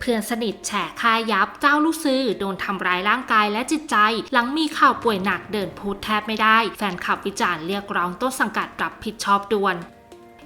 เพื่อนสนิทแฉค่ายับเจ้าลูกซื้อโดนทำร้ายร่างกายและจิตใจ หลังมีข่าวป่วยหนักเดินพูดแทบไม่ได้ แฟนคลับวิจารณ์เรียกร้องต้นสังกัดรับผิดชอบด่วน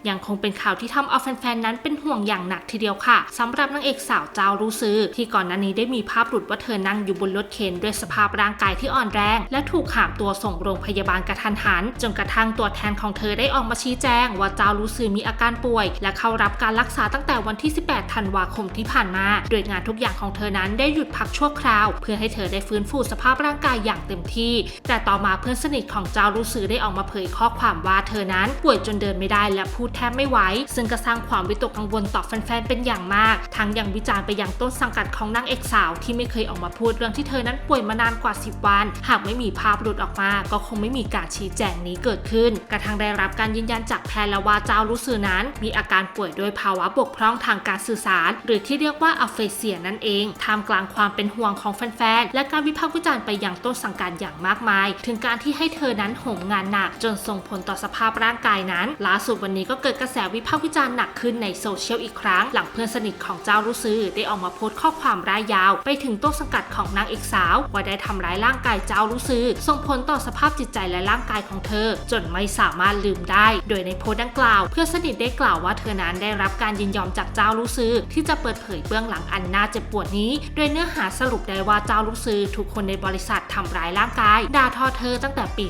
ยังคงเป็นข่าวที่ทำเอาแฟนๆนั้นเป็นห่วงอย่างหนักทีเดียวค่ะสำหรับนางเอกสาวเจ้ารู้ซื้อ ที่ก่อนหน้านี้ได้มีภาพหลุดว่าเธอนั่งอยู่บนรถเข็นด้วยสภาพร่างกายที่อ่อนแรง และถูกหามตัวส่งโรงพยาบาลกระทันหัน จนกระทั่งตัวแทนของเธอได้ออกมาชี้แจง ว่าเจ้ารู้ซื้อมีอาการป่วย และเข้ารับการรักษาตั้งแต่วันที่ 18 ธันวาคมที่ผ่านมา โดยงานทุกอย่างของเธอนั้นได้หยุดพักชั่วคราว เพื่อให้เธอได้ฟื้นฟูสภาพร่างกายอย่างเต็มที่ แต่ต่อมาเพื่อนสนิทของเจ้ารู้ซื้อได้ออกมาเผยข้อความว่าเธอนั้นป่วยจนเดินไม่ได้และพูดแทบไม่ไหว ซึ่งก็สร้างความวิตกกังวลต่อแฟนๆเป็นอย่างมาก ทั้งยังวิจารณ์ไปยังต้นสังกัดของนางเอกสาวที่ไม่เคยออกมาพูดเรื่องที่เธอนั้นป่วยมานานกว่า 10 วัน หากไม่มีภาพหลุดออกมา ก็คงไม่มีการชี้แจงนี้เกิดขึ้น กระทั่งได้รับการยืนยันจากแพทย์แล้วว่าเจ้ารู้สื่อนั้น มีอาการป่วยด้วยภาวะบกพร่องทางการสื่อสาร หรือที่เรียกว่าอัฟเฟเซียนั่นเองท่ามกลางความเป็นห่วงของแฟนๆและการวิพากษ์วิจารณ์ไปยังต้นสังกัดอย่างมากมาย ถึงการที่ให้เธอนั้นโหมงานหนักจนส่งผลต่อสภาพร่างกายนั้นล่าสุดวันนี้ก็เกิดกระแสวิพากษ์วิจารณ์หนักขึ้นในโซเชียลอีกครั้ง หลังเพื่อนสนิทของเจ้ารู้ซื้อได้ออกมาโพสต์ข้อความรายยาว ไปถึงต้นสังกัดของนางเอกสาว ว่าได้ทำร้ายร่างกายเจ้ารู้ซื้อส่งผลต่อสภาพจิตใจและร่างกายของเธอ จนไม่สามารถลืมได้ โดยในโพสต์ดังกล่าว เพื่อนสนิทได้กล่าวว่าเธอนั้นได้รับการยินยอมจากเจ้ารู้ซื้อที่จะเปิดเผยเบื้องหลังอันน่าเจ็บปวดนี้ โดยเนื้อหาสรุปได้ว่าเจ้ารู้ซื้อทุกคนในบริษัททำร้ายร่างกายด่าทอเธอตั้งแต่ปี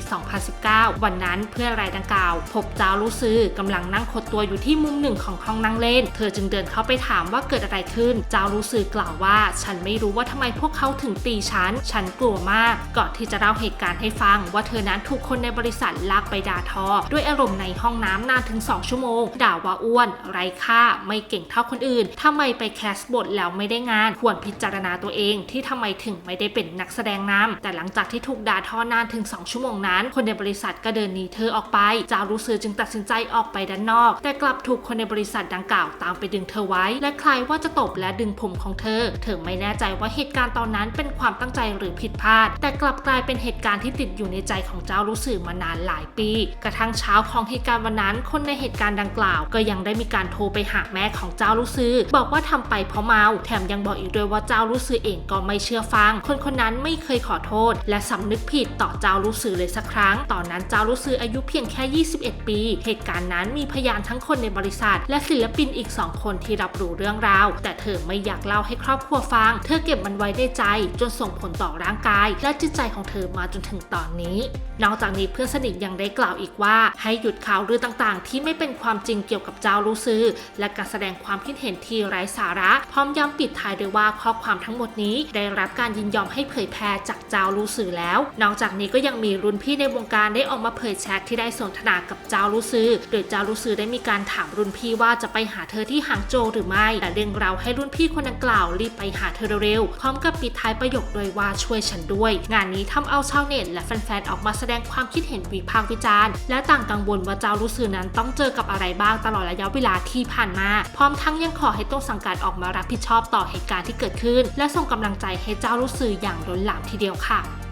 2019 วันนั้นเพื่อนรายดังกล่าว พบเจ้ารู้ซื้อกำลังนั่งขดตัวอยู่ที่มุมหนึ่งของห้องนั่งเล่น เธอจึงเดินเข้าไปถามว่าเกิดอะไรขึ้น เจ้ารู้สึกกล่าวว่า ฉันไม่รู้ว่าทำไมพวกเขาถึงตีฉัน ฉันกลัวมาก ก่อนที่จะเล่าเหตุการณ์ให้ฟัง ว่าเธอนั้นถูกคนในบริษัทลากไปด่าทอ ด้วยอารมณ์ในห้องน้ำนานถึง 2 ชั่วโมง ด่าว่าอ้วน ไร้ค่า ไม่เก่งเท่าคนอื่นทำไมไปแคสบทแล้วไม่ได้งาน ควรพิจารณาตัวเองที่ทำไมถึงไม่ได้เป็นนักแสดงนำแต่หลังจากที่ถูกด่าทอนานถึง 2 ชั่วโมงนั้น คนในบริษัทก็เดินหนีเธอออกไป เจ้ารู้สึกจึงตัดสินใจออกไปด้านนอก แต่กลับถูกคนในบริษัทดังกล่าวตามไปดึงเธอไว้ และใคล้ายว่าจะตบและดึงผมของเธอ เธอไม่แน่ใจว่าเหตุการณ์ตอนนั้นเป็นความตั้งใจหรือผิดพลาด แต่กลับกลายเป็นเหตุการณ์ที่ติดอยู่ในใจของเจ้ารู้สึกมานานหลายปี กระทั่งเช้าของเหตุการณ์วันนั้น คนในเหตุการณ์ดังกล่าว ก็ยังได้มีการโทรไปหาแม่ของเจ้ารู้สึกบอกว่าทำไปเพราะเมาแถมยังบอกอีกด้วยว่าเจ้ารู้สึกเองก็ไม่เชื่อฟัง คนคนนั้นไม่เคยขอโทษ และสำนึกผิดต่อเจ้ารู้สึกเลยสักครั้ง ตอนนั้นเจ้ารู้สึกอายุเพียงแค่ 21 ปี เหตุการณ์นั้นมีพพยานทั้งคนในบริษัท และศิลปินอีกสองคนที่รับรู้เรื่องราว แต่เธอไม่อยากเล่าให้ครอบครัวฟัง เธอเก็บมันไว้ในใจ จนส่งผลต่อร่างกาย และจิตใจของเธอมาจนถึงตอนนี้ นอกจากนี้เพื่อนสนิทยังได้กล่าวอีกว่า ให้หยุดข่าวเรื่องต่างๆ ที่ไม่เป็นความจริงเกี่ยวกับเจ้ารู้ซื้อ และการแสดงความคิดเห็นที่ไร้สาระ พร้อมย้ำปิดท้ายด้วยว่าข้อความทั้งหมดนี้ ได้รับการยินยอมให้เผยแพร่จากเจ้ารู้ซื้อแล้ว นอกจากนี้ก็ยังมีรุ่นพี่ในวงการได้ออกมาเผยแชทที่ได้สนทนากับเจ้ารู้ซื้อโดยเจ้ารู้ซือได้มีการถามรุ่นพี่ว่าจะไปหาเธอที่หางโจวหรือไม่ แต่เร่งเราให้รุ่นพี่คนดังกล่าวรีบไปหาเธอเร็วๆ พร้อมกับปิดท้ายประโยคโดยว่าช่วยฉันด้วย งานนี้ทำเอาชาวเน็ตและแฟนๆ ออกมาแสดงความคิดเห็นวิพากษ์วิจารณ์ และต่างกังวลว่าเจ้ารู้สื่อนั้นต้องเจอกับอะไรบ้างตลอดระยะเวลาที่ผ่านมา พร้อมทั้งยังขอให้ต้นสังกัดออกมารับผิดชอบต่อเหตุการณ์ที่เกิดขึ้น และส่งกำลังใจให้เจ้ารู้สื่ออย่างล้นหลามทีเดียวค่ะ